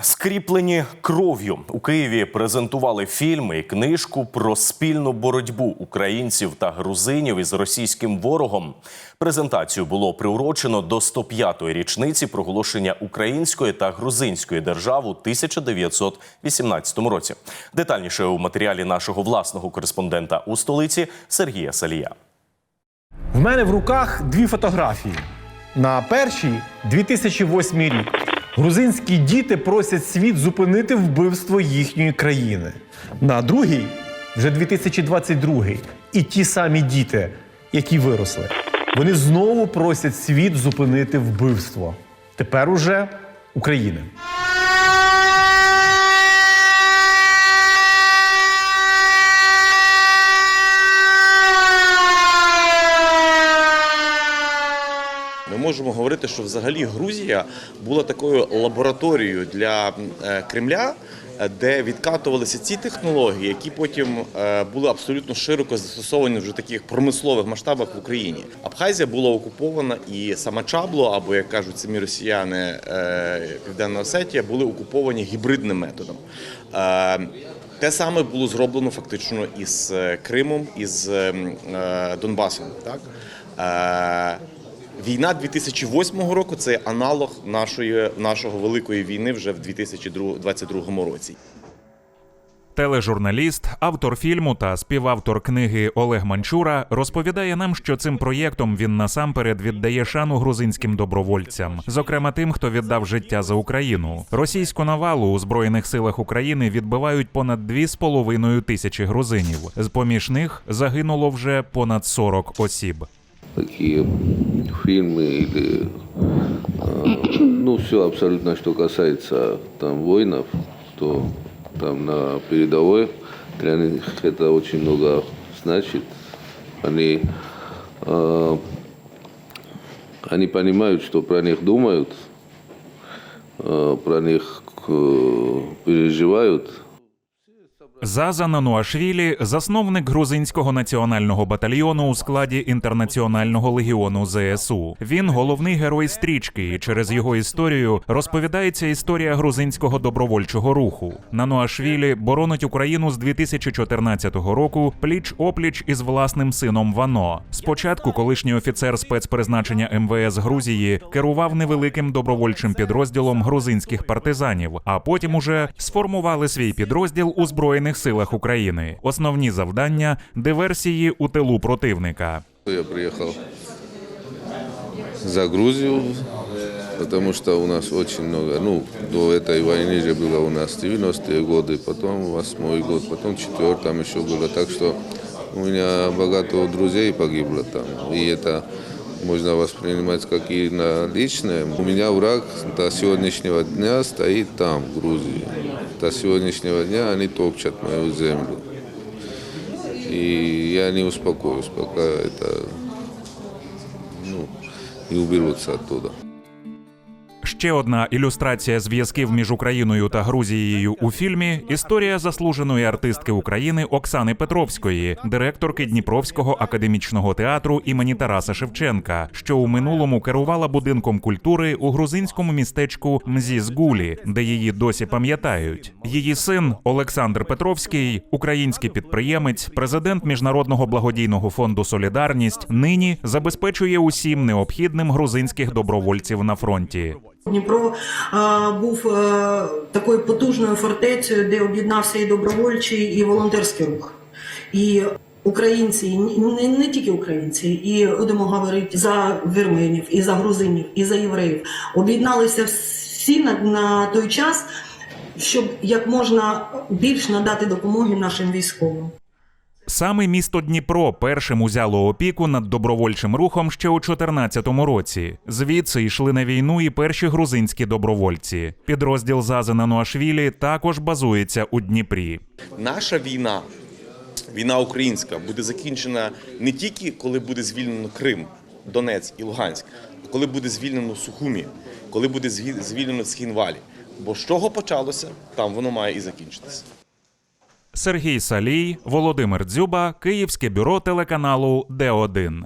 Скріплені кров'ю у Києві презентували фільми і книжку про спільну боротьбу українців та грузинів із російським ворогом. Презентацію було приурочено до 105-ї річниці проголошення української та грузинської держав у 1918 році. Детальніше у матеріалі нашого власного кореспондента у столиці Сергія Салія. В мене в руках дві фотографії. На першій 2008 рік. Грузинські діти просять світ зупинити вбивство їхньої країни. На другій вже 2022. І ті самі діти, які виросли, вони знову просять світ зупинити вбивство. Тепер уже України. Можемо говорити, що взагалі Грузія була такою лабораторією для е, Кремля, е, де відкатувалися ці технології, які потім е, були абсолютно широко застосовані вже в таких промислових масштабах в Україні. Абхазія була окупована, і сама Чабло, або як кажуть самі росіяни, Південна Осетія, були окуповані гібридним методом. Те саме було зроблено фактично із Кримом, із е, е, Донбасом. Так? Війна 2008 року це аналог нашої нашого великої війни вже в 2022 році. Тележурналіст, автор фільму та співавтор книги Олег Манчура розповідає нам, що цим проєктом він насамперед віддає шану грузинським добровольцям, зокрема тим, хто віддав життя за Україну. Російську навалу у збройних силах України відбивають понад 2,5 тисячі грузинів. З поміж них загинуло вже понад 40 осіб. Такие фильмы или э, ну все абсолютно, что касается там воинов, то там на передовой для них это очень много значит. Они э, они понимают, что про них думают, э, про них э, переживают. Заза Нануашвілі – засновник грузинського національного батальйону у складі інтернаціонального легіону ЗСУ. Він головний герой стрічки, і через його історію розповідається історія грузинського добровольчого руху. Нануашвілі боронить Україну з 2014 року пліч опліч із власним сином Вано. Спочатку колишній офіцер спецпризначення МВС Грузії керував невеликим добровольчим підрозділом грузинських партизанів, а потім уже сформували свій підрозділ у збройних силах України. Основні завдання диверсії у тилу противника. Я приехал за Грузию, потому что у нас очень много, ну, до этой войны же было у нас 90-е годы, потом 8 год, потом 4 там еще было. Так что у меня богато друзей погибло там. И это можно воспринимать как и на личное. У меня враг до сегодняшнего дня стоит там, в Грузии. До сегодняшнего дня они топчат мою землю. И я не успокоюсь, пока это ну, не уберутся оттуда. Ще одна ілюстрація зв'язків між Україною та Грузією у фільмі історія заслуженої артистки України Оксани Петровської, директорки Дніпровського академічного театру імені Тараса Шевченка, що у минулому керувала будинком культури у грузинському містечку Мзізгулі, де її досі пам'ятають. Її син Олександр Петровський, український підприємець, президент міжнародного благодійного фонду Солідарність, нині забезпечує усім необхідним грузинських добровольців на фронті. Дніпро е, був е, такою потужною фортецею, де об'єднався і добровольчий, і волонтерський рух. І українці, не, не тільки українці, і будемо говорити за вірменів, і за грузинів, і за євреїв, об'єдналися всі на, на той час, щоб як можна більш надати допомоги нашим військовим. Саме місто Дніпро першим узяло опіку над добровольчим рухом ще у 2014 році. Звідси йшли на війну і перші грузинські добровольці. Підрозділ Зазена Нуашвілі також базується у Дніпрі. Наша війна, війна українська, буде закінчена не тільки коли буде звільнено Крим, Донець і Луганськ, а коли буде звільнено Сухумі, коли буде звільнено Схінвалі. Бо з чого почалося, там воно має і закінчитися. Сергій Салій, Володимир Дзюба, Київське бюро телеканалу Д1.